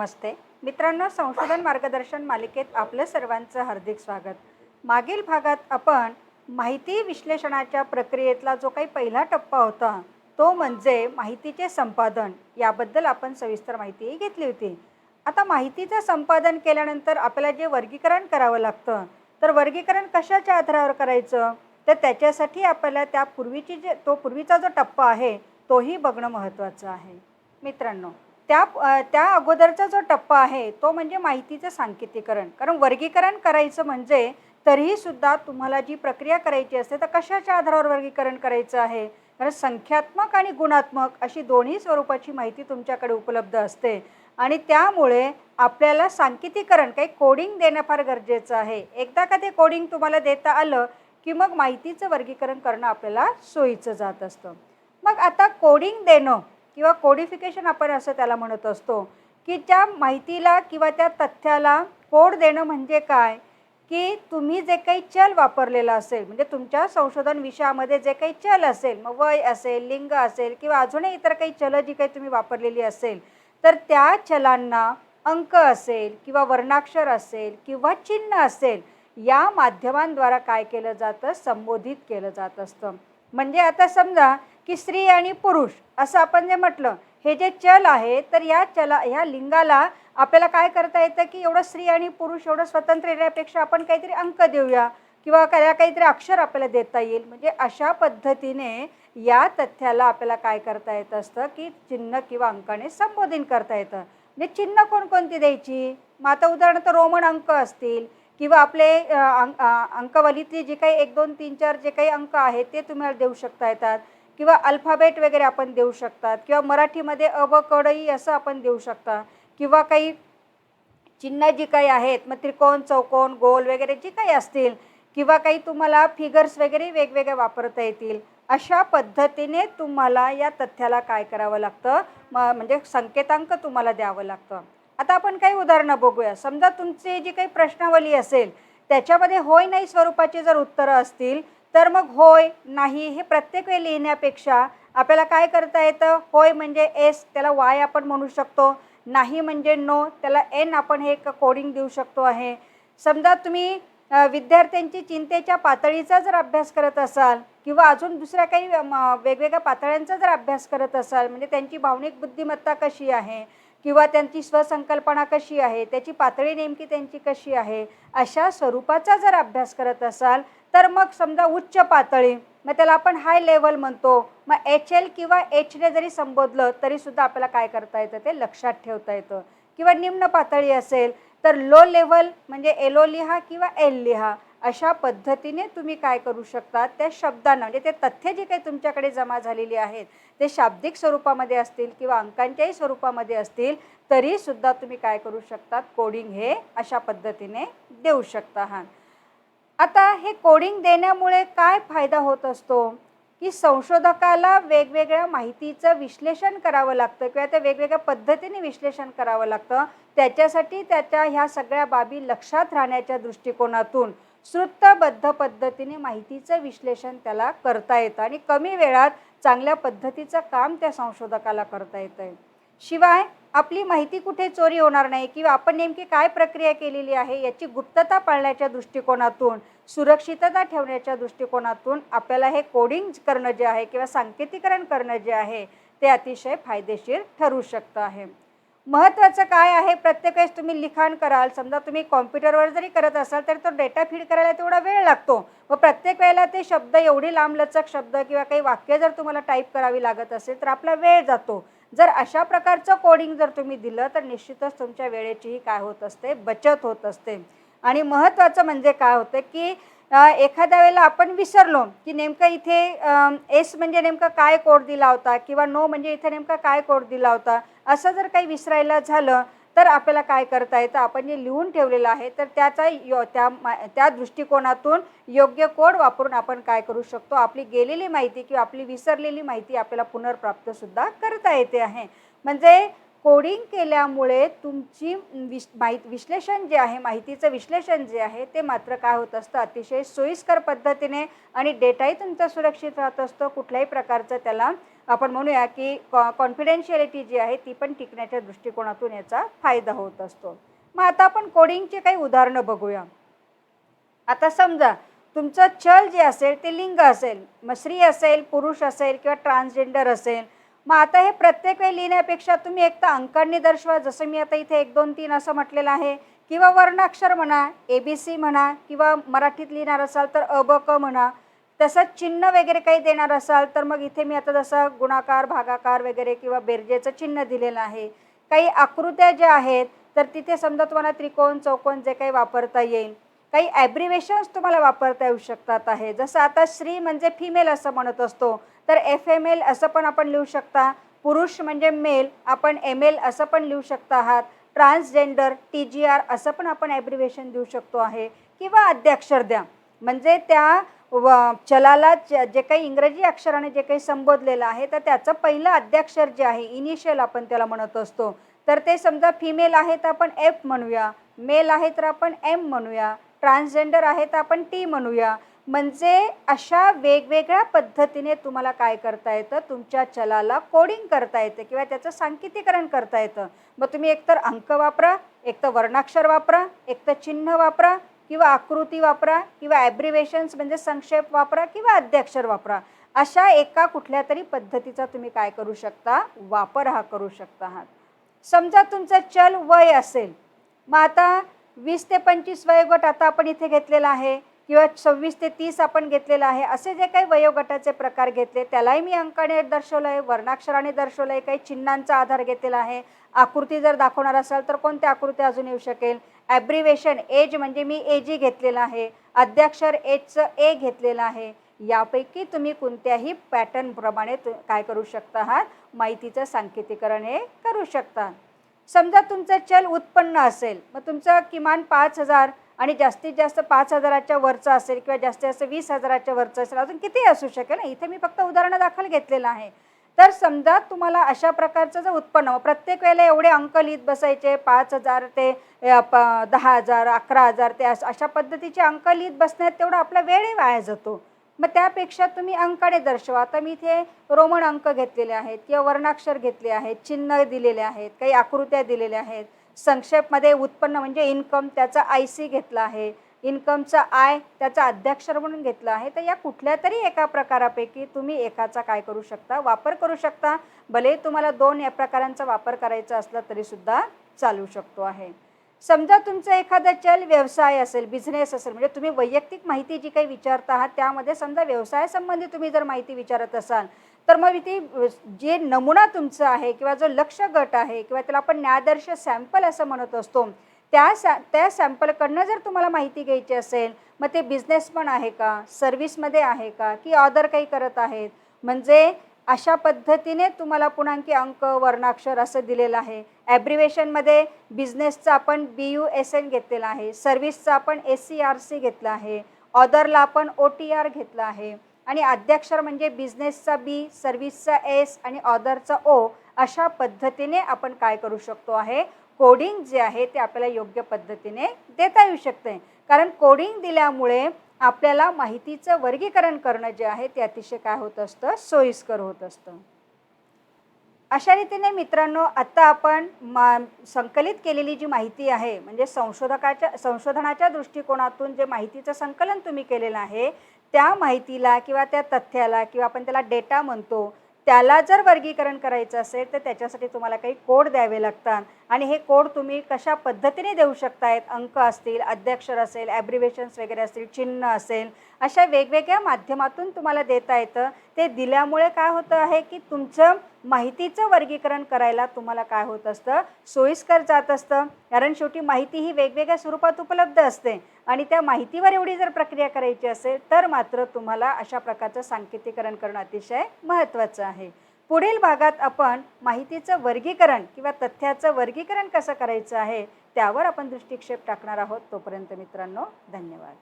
नमस्ते. मित्रांनो संशोधन मार्गदर्शन मालिकेत आपलं सर्वांचं हार्दिक स्वागत. मागील भागात आपण माहिती विश्लेषणाच्या प्रक्रियेतला जो काही पहिला टप्पा होता तो म्हणजे माहितीचे संपादन. याबद्दल आपण सविस्तर माहिती घेतली होती. आता माहितीचं संपादन केल्यानंतर आपल्याला जे वर्गीकरण करावं लागतं तर वर्गीकरण कशाच्या आधारावर करायचं? तर त्याच्यासाठी आपल्याला त्या पूर्वीची जे तो पूर्वीचा जो टप्पा आहे तोही बघणं महत्त्वाचं आहे. मित्रांनो त्या त्या अगोदरचा जो टप्पा आहे तो म्हणजे माहितीचं सांकेतिकरण. कारण वर्गीकरण करायचं म्हणजे तरीही सुद्धा तुम्हाला जी प्रक्रिया करायची असते तर कशाच्या आधारावर वर्गीकरण करायचं आहे? कारण संख्यात्मक आणि गुणात्मक अशी दोन्ही स्वरूपाची माहिती तुमच्याकडे उपलब्ध असते. आणि त्यामुळे आपल्याला सांकेतिकरण काही कोडिंग देणं फार गरजेचं आहे. एकदा का ते कोडिंग तुम्हाला देता आलं की मग माहितीचं वर्गीकरण करणं आपल्याला सोयीचं जात असतं. मग आता कोडिंग देणं किंवा कोडिफिकेशन आपण असं त्याला म्हणत असतो की त्या माहितीला किंवा त्या तथ्याला कोड देणं म्हणजे काय? की तुम्ही जे काही चल वापरलेलं असेल म्हणजे तुमच्या संशोधन विषयामध्ये जे काही चल असेल मग वय असेल लिंग असेल किंवा अजूनही इतर काही चलं जी काही तुम्ही वापरलेली असेल तर त्या चलांना अंक असेल किंवा वर्णाक्षर असेल किंवा चिन्ह असेल या माध्यमांद्वारा काय केलं जातं? संबोधित केलं जात असतं. म्हणजे आता समजा की स्त्री आणि पुरुष असं आपण जे म्हटलं हे जे चल आहे तर या चला ह्या लिंगाला आपल्याला काय करता येतं की एवढं स्त्री आणि पुरुष एवढं स्वतंत्र येण्यापेक्षा आपण काहीतरी अंक देऊया किंवा काय काहीतरी अक्षर आपल्याला देता येईल. म्हणजे अशा पद्धतीने या तथ्याला आपल्याला काय करता येत असतं की चिन्ह किंवा अंकाने संबोधन करता येतं. म्हणजे चिन्ह कोणकोणती द्यायची? मग आता उदाहरणार्थ रोमन अंक असतील किंवा आपले अ, अंक जी काही एक दोन तीन चार जे काही अंक आहेत ते तुम्हाला देऊ शकता येतात. किंवा अल्फाबेट वगैरे आपण देऊ शकतात किंवा मराठीमध्ये अ ब कडई असं आपण देऊ शकता. किंवा काही चिन्ह जी काही आहेत मग त्रिकोण चौकोन गोल वगैरे जी काही असतील किंवा काही तुम्हाला फिगर्स वगैरे वेगवेगळे वापरता येतील अशा पद्धतीने तुम्हाला या तथ्याला काय करावं लागतं? म म्हणजे संकेतांक तुम्हाला द्यावं लागतं. आता आपण काही उदाहरणं बघूया. समजा तुमची जी काही प्रश्नावली असेल त्याच्यामध्ये होय नाही स्वरूपाची जर उत्तरं असतील तर मग होय नाही हे प्रत्येक वेळी लिहिण्यापेक्षा आपल्याला काय करता येतं? होय म्हणजे एस त्याला वाय आपण म्हणू शकतो. नाही म्हणजे नो त्याला एन आपण हे एक कोडिंग देऊ शकतो आहे. समजा तुम्ही विद्यार्थ्यांची चिंतेच्या पातळीचा जर अभ्यास करत असाल किंवा अजून दुसऱ्या काही वेगवेगळ्या पातळ्यांचा जर अभ्यास करत असाल म्हणजे त्यांची भावनिक बुद्धिमत्ता कशी आहे किंवा त्यांची स्वसंकल्पना कशी आहे त्याची पातळी नेमकी त्यांची कशी आहे अशा स्वरूपाचा जर अभ्यास करत असाल तर मग समजा उच्च पातळी मग त्याला आपण हाय लेवल म्हणतो. मग एच एल किंवा एचने जरी संबोधलं तरीसुद्धा आपल्याला काय करता येतं? ते लक्षात ठेवता येतं. किंवा निम्न पातळी असेल तर लो लेवल म्हणजे एलो लिहा किंवा एल लिहा अशा पद्धतीने तुम्ही काय करू शकता? त्या शब्दांना म्हणजे ते तथ्य जे काही तुमच्याकडे जमा झालेली आहेत ते शाब्दिक स्वरूपामध्ये असतील किंवा अंकांच्याही स्वरूपामध्ये असतील तरीसुद्धा तुम्ही काय करू शकतात? कोडिंग हे अशा पद्धतीने देऊ शकता हा. आता हे कोडिंग देण्यामुळे काय फायदा होत असतो? की संशोधकाला वेगवेगळ्या माहितीचं विश्लेषण करावं लागतं किंवा त्या वेगवेगळ्या पद्धतीने विश्लेषण करावं लागतं. त्याच्यासाठी त्याच्या ह्या सगळ्या बाबी लक्षात राहण्याच्या दृष्टिकोनातून श्रुतबद्ध पद्धतीने माहितीचं विश्लेषण त्याला करता येतं आणि कमी वेळात चांगल्या पद्धतीचं काम त्या संशोधकाला करता येतं आहे शिवाय आपली माहिती कुठे चोरी होणार नाही किंवा आपण नेमकी काय प्रक्रिया केलेली आहे याची गुप्तता पाळण्याच्या दृष्टिकोनातून सुरक्षितता ठेवण्याच्या दृष्टिकोनातून आपल्याला हे कोडिंग करणं जे आहे किंवा सांकेतिकरण करणं जे आहे ते अतिशय फायदेशीर ठरू शकतं आहे. महत्त्वाचं काय आहे? प्रत्येक वेळेस तुम्ही लिखाण कराल. समजा तुम्ही कॉम्प्युटरवर जरी करत असाल तर तो डेटा फीड करायला तेवढा वेळ लागतो. व प्रत्येक वेळेला ते शब्द एवढी लांबलचक शब्द किंवा काही वाक्य जर तुम्हाला टाईप करावी लागत असेल तर आपला वेळ जातो. जर अशा प्रकारचं कोडिंग जर तुम्ही दिलं तर निश्चितच तुमच्या वेळेचीही काय होत असते? बचत होत असते. आणि महत्त्वाचं म्हणजे काय होतं की एखाद्या वेळेला आपण विसरलो की नेमकं इथे एस म्हणजे नेमका काय कोड दिला होता? किंवा नो म्हणजे इथे नेमका काय कोड दिला होता? असं जर काही विसरायला झालं तर आपल्याला काय करता येतं? आपण जे लिहून ठेवलेलं आहे. तर त्याचा यो त्या मा त्या दृष्टिकोनातून योग्य कोड वापरून आपण काय करू शकतो? आपली गेलेली माहिती किंवा आपली विसरलेली माहिती आपल्याला पुनर्प्राप्तसुद्धा करता येते आहे. म्हणजे कोडिंग केल्यामुळे तुमची विश माहिती विश्लेषण जे आहे माहितीचं विश्लेषण जे आहे ते मात्र काय होत असतं? अतिशय सोयीस्कर पद्धतीने आणि डेटाही तुमचा सुरक्षित राहत असतो. कुठल्याही प्रकारचं त्याला आपण म्हणूया की कॉ कॉन्फिडेन्शियलिटी जी आहे ती पण टिकण्याच्या दृष्टिकोनातून याचा फायदा होत असतो. मग आता आपण कोडिंगची काही उदाहरणं बघूया. आता समजा तुमचं चल जे असेल ते लिंग असेल मग स्त्री असेल पुरुष असेल किंवा ट्रान्सजेंडर असेल मग आता हे प्रत्येक वेळी लिहिण्यापेक्षा तुम्ही एक तर अंकांनी दर्शवा जसं मी आता इथे एक दोन तीन असं म्हटलेलं आहे किंवा वर्णाक्षर म्हणा ए बी सी म्हणा किंवा मराठीत लिहिणार असाल तर अ ब क म्हणा तसं चिन्ह वगैरे काही देणार असाल तर मग इथे मी आता जसं गुणाकार भागाकार वगैरे किंवा बेरजेचं चिन्ह दिलेलं आहे. काही आकृत्या ज्या आहेत तर तिथे समजा तुम्हाला त्रिकोण चौकोन जे काही वापरता येईल. काही ॲब्रिवेशन्स तुम्हाला वापरता येऊ शकतात आहे. जसं आता स्त्री म्हणजे फिमेल असं म्हणत असतो तर एफ एम एल असं पण आपण लिहू शकता. पुरुष म्हणजे मेल आपण एम एल असं पण लिहू शकता आहात. ट्रान्सजेंडर टी जी आर असं पण आपण ॲब्रिवेशन देऊ शकतो आहे. किंवा अद्याक्षर द्या. म्हणजे त्या व चलाला ज- जे काही इंग्रजी अक्षराने जे काही संबोधलेलं आहे तर त्याचं पहिलं अद्याक्षर जे आहे इनिशियल आपण त्याला म्हणत असतो. तर ते समजा फिमेल आहे तर आपण एफ म्हणूया मेल आहे तर आपण एम म्हणूया ट्रान्सजेंडर आहे तर आपण टी म्हणूया. म्हणजे अशा वेगवेगळ्या पद्धतीने तुम्हाला काय करता येतं? तुमच्या चलाला कोडिंग करता येतं किंवा त्याचं सांकेतिकरण करता येतं. मग तुम्ही एकतर अंक वापरा एक तर वर्णाक्षर वापरा एक तर चिन्ह वापरा किंवा आकृती वापरा किंवा ॲब्रिवेशन्स म्हणजे संक्षेप वापरा किंवा अध्यक्षर वापरा. अशा एका कुठल्या तरी पद्धतीचा तुम्ही काय करू शकता? वापर हा करू शकता आहात समजा तुमचं चल वय असेल. मग आता वीस ते पंचवीस वयोगट आता आपण इथे घेतलेला आहे. किंवा सव्वीस ते तीस आपण घेतलेलं आहे असे जे काही वयोगटाचे प्रकार घेतले त्यालाही मी अंकाने दर्शवलं आहे वर्णाक्षराने दर्शवलं आहे काही चिन्हांचा आधार घेतलेला आहे. आकृती जर दाखवणार असाल तर कोणत्या आकृती अजून येऊ शकेल? ॲब्रिवेशन एज म्हणजे मी ए जी घेतलेलं आहे. अद्याक्षर एजचं ए घेतलेलं आहे. यापैकी तुम्ही कोणत्याही पॅटर्नप्रमाणे तु काय करू शकता आहात माहितीचं सांकेतिकरण हे करू शकता. समजा तुमचं चल उत्पन्न असेल मग तुमचं किमान पाच हजार आणि जास्तीत जास्त पाच हजाराच्या वरचं असेल किंवा जास्तीत जास्त वीस हजाराच्या वरचं असेल अजून किती असू शकेल ना इथे मी फक्त उदाहरणं दाखल घेतलेलं आहे. तर समजा तुम्हाला अशा प्रकारचं जर उत्पन्न प्रत्येक वेळेला एवढे अंक लिहित बसायचे पाच हजार ते प दहा हजार अकरा हजार ते अशा पद्धतीचे अंक लिहित बसण्यात तेवढा आपला वेळही वाया जातो. मग त्यापेक्षा तुम्ही अंकाने दर्शवा. आता मी इथे रोमन अंक घेतलेले आहेत किंवा वर्णाक्षर घेतले आहेत चिन्ह दिलेले आहेत काही आकृत्या दिलेल्या आहेत. संक्षेपमध्ये उत्पन्न म्हणजे इन्कम त्याचा आय सी घेतला आहे. इन्कमचा आय त्याचा अध्यक्षर म्हणून घेतला आहे. तर या कुठल्या तरी एका प्रकारापैकी तुम्ही एकाचा काय करू शकता? वापर करू शकता. भले तुम्हाला दोन या प्रकारांचा वापर करायचा असला तरीसुद्धा चालू शकतो आहे. समजा तुमचा एखादा चल व्यवसाय असेल बिझनेस असेल म्हणजे तुम्ही वैयक्तिक माहिती जी काही विचारता आहात त्यामध्ये समजा व्यवसायासंबंधी तुम्ही जर माहिती विचारत असाल तर मग ती जे नमुना तुमचा आहे किंवा जो लक्ष गट आहे किंवा त्याला आपण न्यायादर्श सॅम्पल असं म्हणत असतो त्या सॅ त्या सॅम्पलकडनं जर तुम्हाला माहिती घ्यायची असेल मग ते बिझनेस पण आहे का? सर्व्हिसमध्ये आहे का? की ऑदर काही करत आहेत? म्हणजे अशा पद्धतीने तुम्हाला पुणांकी अंक वर्णाक्षर असं दिलेलं आहे. ॲब्रिवेशनमध्ये बिझनेसचं आपण बी यू एस एन घेतलेलं आहे. सर्व्हिसचं आपण एस सी आर सी घेतलं आहे. ऑदरला आपण ओ टी आर घेतलं आहे. आणि आद्याक्षर म्हणजे बिझनेसचा बी सर्व्हिसचा एस आणि ऑदरचा ओ अशा पद्धतीने आपण काय करू शकतो आहे? कोडिंग जे आहे ते आपल्याला योग्य पद्धतीने देता येऊ शकते. कारण कोडिंग दिल्यामुळे आपल्याला माहितीचं वर्गीकरण करणं जे आहे ते अतिशय काय होत असतं? सोयीस्कर होत असतं. अशा रीतीने मित्रांनो आत्ता आपण मा संकलित केलेली जी माहिती आहे म्हणजे संशोधकाच्या संशोधनाच्या दृष्टिकोनातून जे माहितीचं संकलन तुम्ही केलेलं आहे त्या माहितीला किंवा त्या तथ्याला किंवा आपण त्याला डेटा म्हणतो त्याला जर वर्गीकरण करायचं असेल तर त्याच्यासाठी तुम्हाला काही कोड द्यावे लागतात. आणि हे कोड तुम्ही कशा पद्धतीने देऊ शकतायत? अंक असतील अध्यक्षर असेल ॲब्रिवेशन्स वगैरे असतील चिन्ह असेल अशा वेगवेगळ्या माध्यमातून तुम्हाला देता येतं. ते दिल्यामुळे काय होतं आहे की तुमचं माहितीचं वर्गीकरण करायला तुम्हाला काय होत असतं? सोयीस्कर जात असतं. कारण शेवटी माहिती ही वेगवेगळ्या स्वरूपात उपलब्ध असते. आणि त्या माहितीवर एवढी जर प्रक्रिया करायची असेल तर मात्र तुम्हाला अशा प्रकारचं सांकेतीकरण करणं अतिशय महत्त्वाचं आहे. पुढील भागात आपण माहितीचं वर्गीकरण किंवा तथ्याचं वर्गीकरण कसं करायचं आहे त्यावर आपण दृष्टिक्षेप टाकणार आहोत. तोपर्यंत मित्रांनो धन्यवाद.